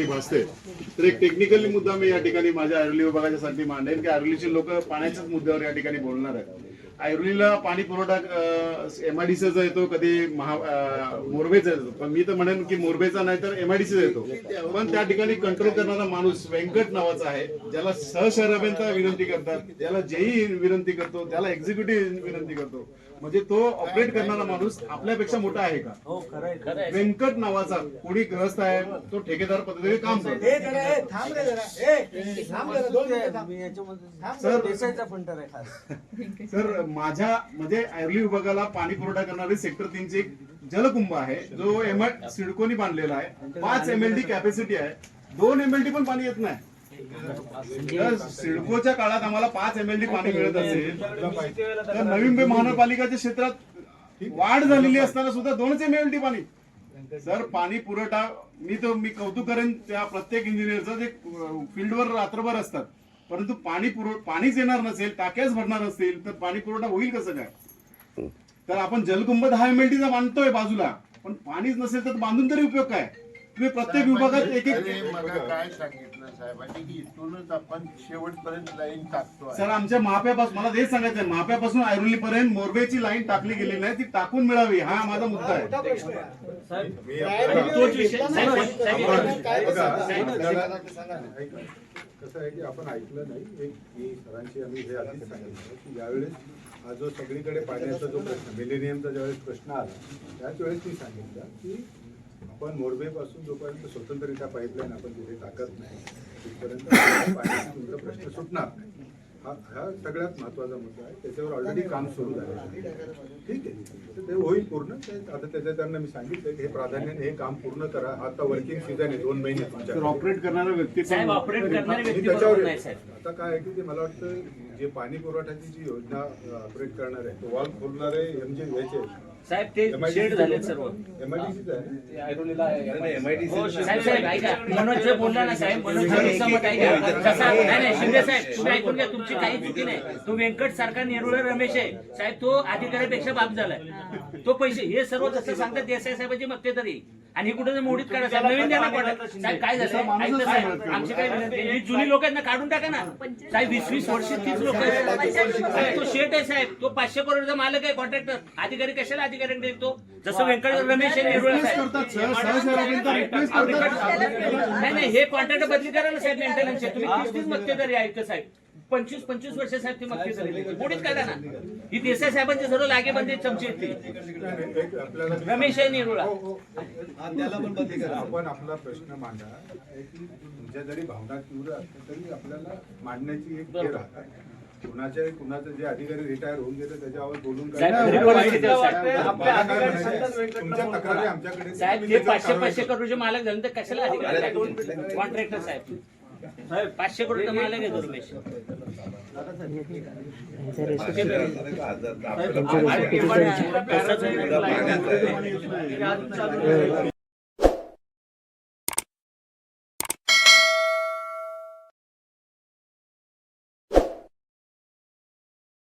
ठिकाणी भासते. तर एक टेक्निकली मुद्दा मी या ठिकाणी माझ्या ऐरोली विभागाच्या साठी मांडेन की ऐरोलीचे लोक पाण्याच्याच मुद्द्यावर या ठिकाणी बोलणार आहेत. ऐरोलीला पाणी पुरवठा एमआयडीसीचा येतो कधी महा मोरबेचा येतो. पण मी तर म्हणेन की मोरबेचा नाही तर एमआयडीसीचा येतो. पण त्या ठिकाणी कंट्रोल करणारा माणूस व्यंकट नावाचा आहे ज्याला सहशहराबेंचा विनंती करतात ज्याला जेई विनंती करतो त्याला एक्झिक्युटिव्ह विनंती करतो. म्हणजे तो ऑपरेट करणारा माणूस आपल्यापेक्षा मोठा आहे का? हो व्यंकट नावाचा कोणी ग्रस्त आहे तो ठेकेदार पद्धतीने काम करतो. सर- माझ्या म्हणजे ऐरली विभागाला पाणी पुरवठा करणारे सेक्टर तीनचे एक जलकुंभ आहे. जो एम सिडकोनी बांधलेला आहे. पाच एम एल डी कॅपॅसिटी आहे. दोन एम एल डी पण पाणी येत नाही. जर सिडकोच्या काळात आम्हाला पाच एम एल डी पाणी मिळत असेल. तर नवी मुंबई महानगरपालिकाच्या क्षेत्रात वाढ झालेली असताना सुद्धा दोनच एम एल डी पाणी. सर पाणी पुरवठा मी तर मी कौतुक करेन त्या प्रत्येक इंजिनियरचं जे फील्डवर रात्रभर असतात. परंतु पाणी पुरव पाणीच येणार नसेल टाक्याच भरणार असतील तर पाणी पुरवठा होईल कसं काय? तर आपण जलकुंभ दहा एम एल टीचा बांधतोय बाजूला पण पाणीच नसेल तर बांधून तरी उपयोग काय? तुम्ही प्रत्येक विभागात एक एक मला काय सांगितलं साहेबांनी की इथूनच आपण शेवटपर्यंत लाईन टाकतो. सर आमच्या महाप्यापासून मला तेच सांगायचं आहे महाप्यापासून ऐरोली पर्यंत मोरबेची लाईन टाकली गेली नाही ती टाकून मिळावी हा माझा मुद्दा आहे. कसं आहे की आपण ऐकलं नाही एक मी सरांशी आम्ही हे आधीच सांगितलं की ज्यावेळेस हा जो सगळीकडे पाण्याचा जो प्रश्न मिलेनियमचा ज्यावेळेस प्रश्न आला त्याच वेळेस मी सांगितलं की आपण मोरबेपासून जोपर्यंत स्वतंत्ररित्या पाईपलाईन आपण तिथे टाकत नाही तिथपर्यंत पाण्याचा तुमचा प्रश्न सुटणार नाही. हा हा सगळ्यात महत्त्वाचा मुद्दा आहे. त्याच्यावर ऑलरेडी काम सुरू झालं आहे. ठीक आहे. तर ते होईल पूर्ण. ते आता त्याच्या त्यांना मी सांगितलं की हे प्राधान्याने हे काम पूर्ण करा. आता वर्किंग सीझन आहे दोन महिने ऑपरेट करणारा व्यक्ती साहेब ऑपरेट करणारे मी व्यक्ती त्याच्यावर बरोबर नाही साहेब. आता काय आहे की ते मला वाटतं जे पाणी पुरवठ्याची जी योजना ऑपरेट करणार आहे तो वॉल खोलणारे एम जे याचे. साहेब ते शेड झाले सर्व. एमआयडीसीच आहे हो, साहेब साहेब ऐका. मनोज जे बोलला ना साहेब मनोज जे सहमत ऐका. कसा नाही नाही शिंदे साहेब तुम्ही ऐकून घ्या तुमची काही चुकी नाही. तो व्यंकट सारखा नेरुळ रमेश आहे. साहेब तो अधिकाऱ्यापेक्षा बाप झालाय. तो पैसे हे सर्व जसं सांगतात देसाई साहेबांची मक्तेदारी आणि कुठे मोडीत काढा साहेब नवीन द्या ना साहेब काय झालं ऐकलं साहेब आमची काय विनंती जुनी लोक आहेत ना काढून टाका ना. साहेब वीस वीस वर्ष तीच लोक तो शेट आहे साहेब. तो पाचशे करोडचा मालक आहे कॉन्ट्रॅक्टर अधिकारी कशाला अधिकाऱ्याकडे देतो जसं व्यंकट रमेश नाही नाही हे कॉन्ट्रॅक्ट बदली करा ना साहेब मेंटेनन्सचे तुम्ही तीस तीस मक्तेदारी आहेत का साहेब. पंचवीस पंचवीस वर्ष साहेब ती मक्तेदारी मोडीच काढा ना ही देसाई साहेबांचे सर्व लागेबंदी चमचे आहेत ती. एक आपल्याला रमेश आहे नेरुळा हो, हो. आपण आपला प्रश्न मांडा. तुमच्या जरी भावना तीव्र असल्या तरी आपल्याला मांडण्याची एक राहतात कुणाच्या कुणाचं जे अधिकारी रिटायर होऊन गेले त्याच्यावर बोलून काय साहेब, खरी परिस्थिती आहे, साहेब. मला काय म्हणायचं, तुमच्या तक्रारी आमच्याकडे साहेब ते पाचशे पाचशे करोडचे मालक झाले तर कशाला अधिकारी कॉन्ट्रॅक्टर साहेब. पाचशे करोडचा मालक आहे? तो रमेश